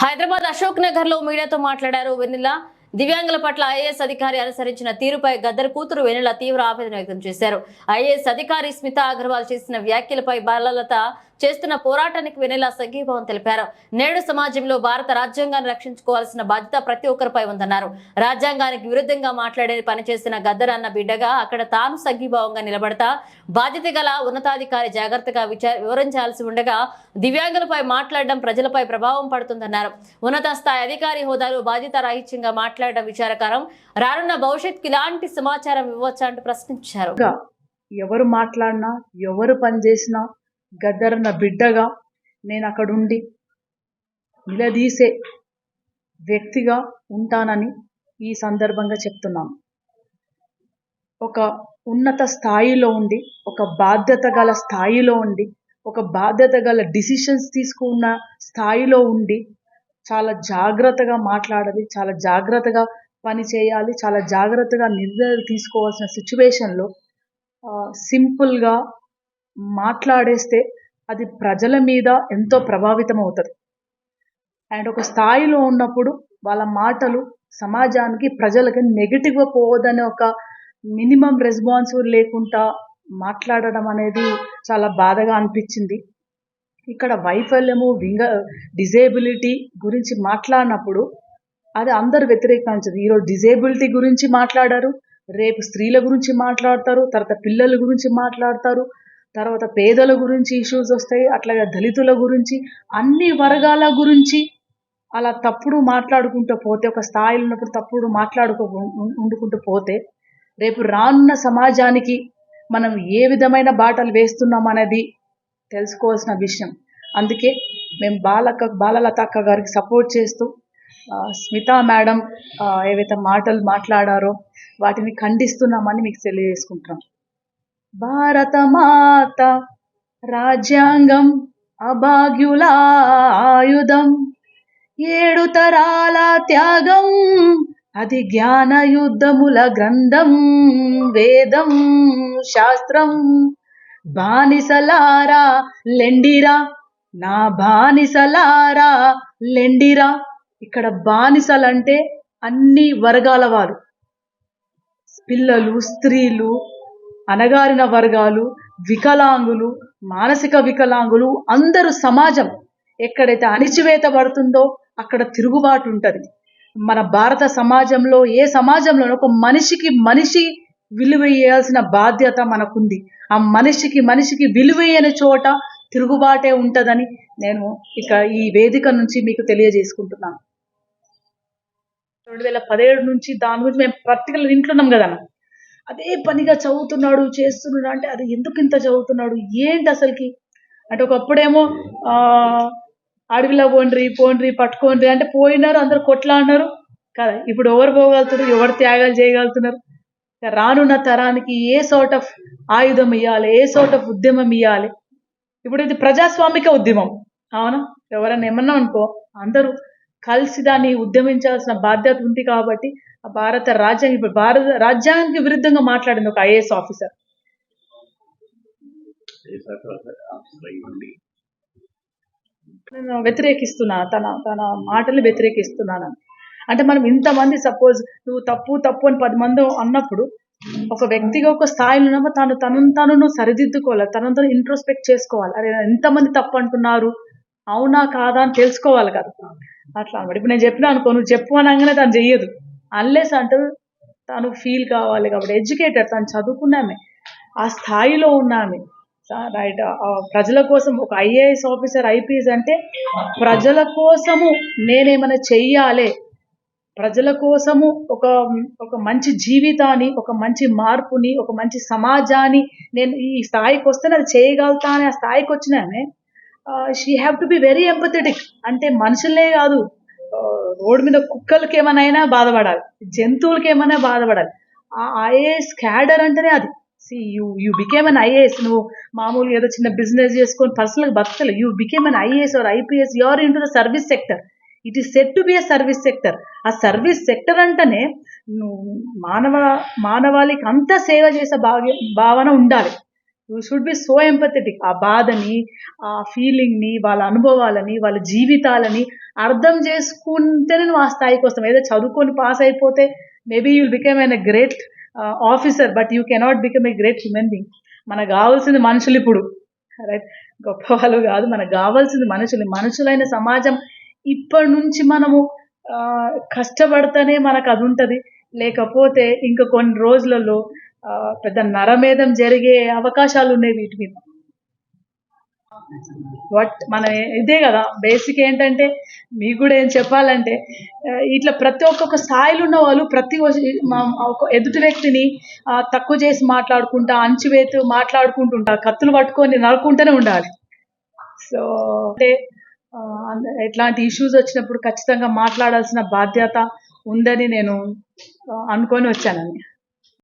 హైదరాబాద్ అశోక్ నగర్లో మీడియాతో మాట్లాడారు వెన్నెల. దివ్యాంగుల పట్ల ఐఏఎస్ అధికారి అనుసరించిన తీరుపై గద్దర్ కూతురు వెన్నెల తీవ్ర ఆవేదన వ్యక్తం చేశారు. ఐఏఎస్ అధికారి స్మిత అగర్వాల్ చేసిన వ్యాఖ్యలపై బాలలత చేస్తున్న పోరాటానికి వెనెలా సంఘీభావం తెలిపారు. నేడు సమాజంలో భారత రాజ్యాంగాన్ని రక్షించుకోవాల్సిన బాధ్యత ప్రతి ఒక్కరిపై ఉందన్నారు. రాజ్యాంగానికి విరుద్ధంగా మాట్లాడే పనిచేసిన గద్దర్ అన్న బిడ్డగా అక్కడ తాను సంఘీభావంగా నిలబడతా బాధ్యత గల ఉన్నతాధికారి జాగ్రత్తగా విచార వివరించాల్సి ఉండగా దివ్యాంగులపై మాట్లాడడం ప్రజలపై ప్రభావం పడుతుందన్నారు. ఉన్నత స్థాయి అధికారి హోదాలో బాధ్యత రాహిత్యంగా మాట్లాడడం విచారకరం. రానున్న భవిష్యత్కి ఇలాంటి సమాచారం ఇవ్వచ్చా అంటూ ప్రశ్నించారు. ఎవరు మాట్లాడినా ఎవరు పనిచేసినా గద్దరన్న బిడ్డగా నేను అక్కడుండి నిలదీసే వ్యక్తిగా ఉంటానని ఈ సందర్భంగా చెప్తున్నాను ఒక ఉన్నత స్థాయిలో ఉండి ఒక బాధ్యత గల స్థాయిలో ఉండి ఒక బాధ్యత గల డిసిషన్స్ తీసుకున్న స్థాయిలో ఉండి చాలా జాగ్రత్తగా మాట్లాడాలి చాలా జాగ్రత్తగా పని చేయాలి చాలా జాగ్రత్తగా నిర్ణయాలు తీసుకోవాల్సిన సిచ్యువేషన్లో సింపుల్గా మాట్లాడేస్తే అది ప్రజల మీద ఎంతో ప్రభావితం అవుతుంది అండ్ ఒక స్థాయిలో ఉన్నప్పుడు వాళ్ళ మాటలు సమాజానికి ప్రజలకి నెగిటివ్గా పోవద్దనే ఒక మినిమం రెస్పాన్స్ లేకుండా మాట్లాడడం అనేది చాలా బాధగా అనిపించింది. ఇక్కడ వైఫల్యము వింగ డిజేబిలిటీ గురించి మాట్లాడినప్పుడు అది అందరు వ్యతిరేకించదు. ఈరోజు డిజేబిలిటీ గురించి మాట్లాడారు రేపు స్త్రీల గురించి మాట్లాడతారు తర్వాత పిల్లల గురించి మాట్లాడతారు తర్వాత పేదల గురించి ఇష్యూస్ వస్తాయి అట్లాగే దళితుల గురించి అన్ని వర్గాల గురించి అలా తప్పుడు మాట్లాడుకుంటూ పోతే ఒక స్థాయిలో ఉన్నప్పుడు తప్పుడు మాట్లాడుకో ఉండుకుంటూ పోతే రేపు రానున్న సమాజానికి మనం ఏ విధమైన బాటలు వేస్తున్నాం అనేది తెలుసుకోవాల్సిన విషయం. అందుకే మేము బాలక్క బాలలత అక్క గారికి సపోర్ట్ చేస్తూ స్మితా మేడం ఏవైతే మాటలు మాట్లాడారో వాటిని ఖండిస్తున్నామని మీకు తెలియజేసుకుంటున్నాం. భారతమాత రాజ్యాంగం అభాగ్యుల ఆయుధం. ఏడు తరాల త్యాగం అది జ్ఞాన యుద్ధముల గ్రంథం వేదం శాస్త్రం. బానిసలారా లెండిరా. నా బానిసలారా లెండిరా. ఇక్కడ బానిసలంటే అన్ని వర్గాల వారు. పిల్లలు స్త్రీలు అణగారిన వర్గాలు వికలాంగులు మానసిక వికలాంగులు అందరూ సమాజం ఎక్కడైతే అణిచివేత పడుతుందో అక్కడ తిరుగుబాటు ఉంటుంది మన భారత సమాజంలో ఏ సమాజంలో ఒక మనిషికి మనిషి విలువయ్యాల్సిన బాధ్యత మనకుంది. ఆ మనిషికి మనిషికి విలువయ్యని చోట తిరుగుబాటే ఉంటుందని నేను ఇక ఈ వేదిక నుంచి మీకు తెలియజేసుకుంటున్నాను. రెండు వేల పదిహేడు నుంచి దాని గురించి మేము పర్టికులర్ ఇంట్లో ఉన్నాం కదా అదే పనిగా చదువుతున్నాడు చేస్తున్నాడు అంటే అది ఎందుకు ఇంత చదువుతున్నాడు? ఏంటి అసలుకి? అంటే ఒకప్పుడేమో ఆ, అడవిలో పోండ్రి పోండ్రి పట్టుకోండి అంటే పోయినారు అందరు కొట్లాడినారు కదా ఇప్పుడు ఎవరు పోగలుగుతారు? ఎవరు త్యాగాలు చేయగలుగుతున్నారు? రానున్న తరానికి ఏ సార్ట్ ఆఫ్ ఆయుధం ఇవ్వాలి ఏ సార్ట్ ఆఫ్ ఉద్యమం ఇవ్వాలి ఇప్పుడు ఇది ప్రజాస్వామిక ఉద్యమం. అవునా? ఎవరైనా ఏమన్నా అనుకో అందరూ కలిసి దాన్ని ఉద్యమించాల్సిన బాధ్యత ఉంది కాబట్టి ఆ భారత రాజ్యాంగం ఇప్పుడు భారత రాజ్యాంగానికి విరుద్ధంగా మాట్లాడింది ఒక ఐఏఎస్ ఆఫీసర్. నేను వ్యతిరేకిస్తున్నా తన తన మాటలు వ్యతిరేకిస్తున్నాను. అంటే మనం ఇంతమంది సపోజ్ నువ్వు తప్పు తప్పు అని పది మంది అన్నప్పుడు ఒక వ్యక్తిగా ఒక స్థాయిలో ఉన్నప్పుడు తను తనను తను సరిదిద్దుకోవాలి తనను తను ఇంట్రోస్పెక్ట్ చేసుకోవాలి. అరే ఎంతమంది తప్పు అంటున్నారు అవునా కాదా అని తెలుసుకోవాలి కదా. అట్లా అనమాట ఇప్పుడు నేను చెప్పిన అనుకో నువ్వు చెప్పు అనగానే తను చెయ్యదు. అన్లెస్ అంటే తను ఫీల్ కావాలి కాబట్టి ఎడ్యుకేటెడ్ తను చదువుకున్నామే ఆ స్థాయిలో ఉన్నామే రైట్ ప్రజల కోసం ఒక ఐఏఎస్ ఆఫీసర్ ఐపీఎస్ అంటే ప్రజల కోసము నేనేమైనా చెయ్యాలి. ప్రజల కోసము ఒక ఒక మంచి జీవితాన్ని ఒక మంచి మార్పుని ఒక మంచి సమాజాన్ని నేను ఈ స్థాయికి వస్తే అది చేయగలుగుతా అని ఆ స్థాయికి వచ్చినామే she have to be very empathetic అంటే మనుషులే కాదు రోడ్డు మీద కుక్కలకి ఏమైనా బాధపడాలి జంతువులకి ఏమైనా బాధపడాలి. ఆ ఐఏఎస్ క్యాడర్ అంటేనే అది. See you you became an IAS. నువ్వు మామూలుగా ఏదో చిన్న బిజినెస్ చేసుకొని పర్సనల్గా బతకలేదు you became an IAS or IPS. You're into the service sector it is set to be a service sector ఆ సర్వీస్ సెక్టర్ అంటేనే నువ్వు మానవ మానవాళికి అంతా సేవ చేసే భాగ్య భావన ఉండాలి. You should be so empathetic ఆ బాధని ఆ ఫీలింగ్ని వాళ్ళ అనుభవాలని వాళ్ళ జీవితాలని అర్థం చేసుకుంటేనే నువ్వు ఆ స్థాయికి వస్తాం ఏదో చదువుకొని పాస్ అయిపోతే maybe you'll become an a great officer but you cannot become a great human being మనకు కావాల్సింది మనుషులు ఇప్పుడు రైట్ గొప్ప వాళ్ళు కాదు మనకు కావాల్సింది మనుషులు. మనుషులైన సమాజం ఇప్పటి నుంచి మనము కష్టపడితేనే మనకు అది ఉంటుంది. లేకపోతే ఇంకా కొన్ని రోజులలో పెద్ద నరమేధం జరిగే అవకాశాలు ఉన్నాయి వీటి మీద. వాట్ మన ఇదే కదా బేసిక్ ఏంటంటే మీకు కూడా ఏం చెప్పాలంటే ఇట్లా ప్రతి ఒక్కొక్క స్థాయిలో ఉన్న వాళ్ళు ప్రతి ఒక ఎదుటి వ్యక్తిని తక్కువ చేసి మాట్లాడుకుంటా అంచువేతు మాట్లాడుకుంటుంటా కత్తులు పట్టుకొని నరుకుంటూనే ఉండాలి. సో అంటే ఎట్లాంటి ఇష్యూస్ వచ్చినప్పుడు ఖచ్చితంగా మాట్లాడాల్సిన బాధ్యత ఉందని నేను అనుకొని వచ్చానండి.